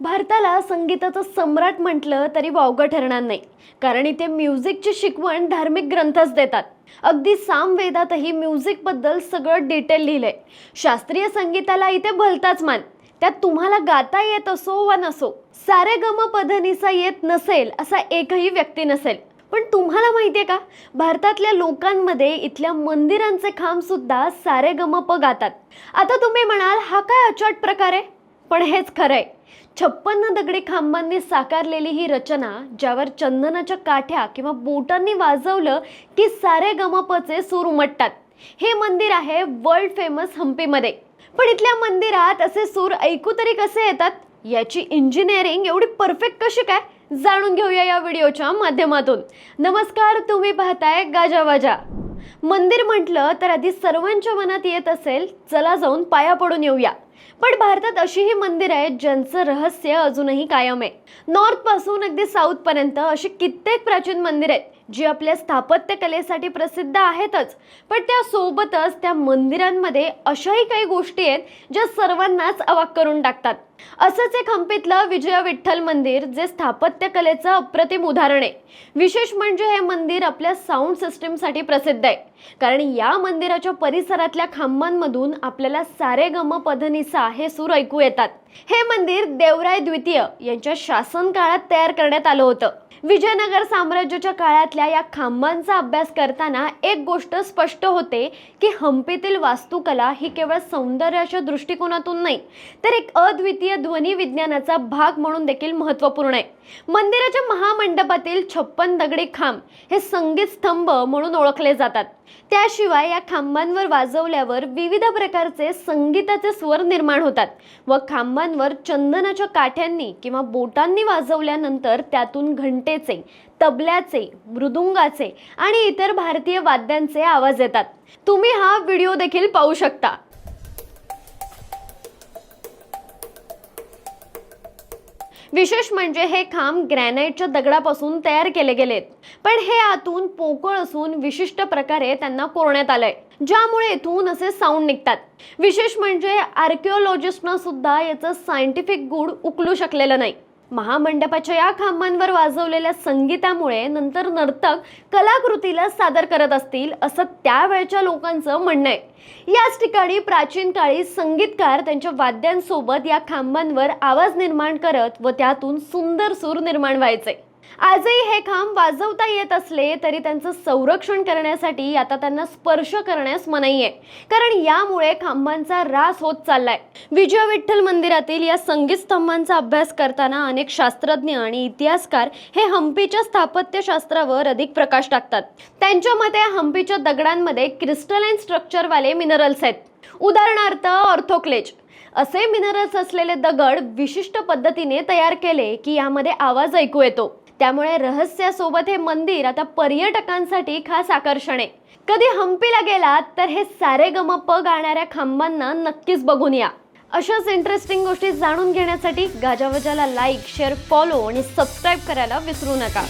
भारताला संगीताचं सम्राट म्हटलं तरी वावगं ठरणार नाही. कारण इथे म्युझिकची शिकवण धार्मिक ग्रंथच देतात. अगदी सामवेदातही म्युझिकबद्दल सगळं डिटेल लिहिलंय. शास्त्रीय संगीताला इथे भलताच मान. त्यात तुम्हाला गाता येत असो वा नसो सारे गम पधनिसा येत नसेल असा एकही व्यक्ती नसेल. पण तुम्हाला माहिती आहे का? भारतातल्या लोकांमध्ये इथल्या मंदिरांचे खांब सुद्धा सारे गम प गातात. आता तुम्ही म्हणाल हा काय अचाट प्रकार आहे? पण हेच खरंय. छप्पन्न दगडी खांबांनी साकारलेली ही रचना ज्यावर चंदनाच्या काठ्या किंवा बोटांनी वाजवलं की सारे गमपचे सूर उमटतात. हे मंदिर आहे वर्ल्ड फेमस हम्पीमध्ये पण इथल्या मंदिरात असे सूर ऐकू तरी कसे येतात? याची इंजिनिअरिंग एवढी परफेक्ट कशी काय? जाणून घेऊया या व्हिडिओच्या माध्यमातून. नमस्कार तुम्ही पाहताय गाजावाजा मंदिर म्हटलं तर आधी सर्वांच्या मनात येत असेल चला जाऊन पाया पडून येऊया. पण भारतात अशीही मंदिरं आहेत ज्यांचं रहस्य अजूनही कायम आहे. नॉर्थपासून अगदी साऊथ पर्यंत अशी कित्येक प्राचीन मंदिर आहेत जी आपल्या स्थापत्य कलेसाठी प्रसिद्ध आहेतच. पण त्यासोबतच त्या मंदिरांमध्ये अशाही काही गोष्टी आहेत ज्या सर्वांनाच अवाक करून टाकतात. असंच एक हंपीतलं विजय विठ्ठल मंदिर जे स्थापत्यकलेचं अप्रतिम उदाहरण आहे. विशेष म्हणजे हे मंदिर आपल्या साऊंड सिस्टीमसाठी प्रसिद्ध आहे. कारण या मंदिराच्या परिसरातल्या खांबांमधून आपल्याला सारे गम पधनिसा हे सूर ऐकू येतात. हे मंदिर देवराय द्वितीय यांच्या शासन काळात तयार करण्यात आलं होतं. विजयनगर साम्राज्याच्या काळातल्या या खांबांचा अभ्यास करताना एक गोष्ट स्पष्ट होते की हम्पीतील वास्तुकला ही केवळ सौंदर्याच्या दृष्टिकोनातून नाही तर एक अद्वितीय ध्वनी विज्ञानाचा भाग म्हणून देखील महत्त्वपूर्ण आहे. मंदिराच्या महामंडपातील छप्पन दगडी खांब हे संगीत स्तंभ म्हणून ओळखले जातात. त्याशिवाय या खांबांवर वाजवल्यावर विविध प्रकारचे संगीताचे स्वर निर्माण होतात व खांबांवर चंदनाच्या काठ्यांनी किंवा बोटांनी वाजवल्यानंतर त्यातून घंटेचे तबल्याचे मृदुंगाचे आणि इतर भारतीय वाद्यांचे आवाज येतात. तुम्ही हा व्हिडिओ देखील पाहू शकता. विशेष म्हणजे हे खांब ग्रॅनाइटच्या दगडापासून तयार केले गेलेत. पण हे आतून पोकळ असून विशिष्ट प्रकारे त्यांना कोरण्यात आलंय ज्यामुळे इथून असे साऊंड निघतात. विशेष म्हणजे आर्किओलॉजिस्टना सुद्धा याचं सायंटिफिक गुड उकलू शकलेलं नाही. महामंडपाच्या या खांबांवर वाजवलेल्या संगीतामुळे नंतर नर्तक कलाकृतीला सादर करत असतील असं त्यावेळच्या लोकांचं म्हणणं आहे. याच ठिकाणी प्राचीन काळी संगीतकार त्यांच्या वाद्यांसोबत या खांबांवर आवाज निर्माण करत व त्यातून सुंदर सूर निर्माण व्हायचे. आजही हे खांब वाजवता येत असले तरी त्यांचं संरक्षण करण्यासाठी आता त्यांना स्पर्श करण्यास मनाई आहे. कारण यामुळे खांबांचा ऱ्हास होत चाललाय. विजय विठ्ठल मंदिरातील या संगीत स्तंभांचा अभ्यास करताना अनेक शास्त्रज्ञ आणि इतिहासकार हे हम्पीच्या स्थापत्यशास्त्रावर अधिक प्रकाश टाकतात. त्यांच्या मते हम्पीच्या दगडांमध्ये क्रिस्टलाइन स्ट्रक्चरवाले मिनरल्स आहेत. उदाहरणार्थ ऑर्थोक्लेज. असे मिनरल्स असलेले दगड विशिष्ट पद्धतीने तयार केले की यामध्ये आवाज ऐकू येतो. त्यामुळे रहस्यासोबत हे मंदिर आता पर्यटकांसाठी खास आकर्षण आहे. कधी हम्पीला गेलात तर हे सारे गमप गाणाऱ्या खांबांना नक्कीच बघून या. अशाच इंटरेस्टिंग गोष्टी जाणून घेण्यासाठी गाजावजाला लाईक शेअर फॉलो आणि सबस्क्राईब करायला विसरू नका.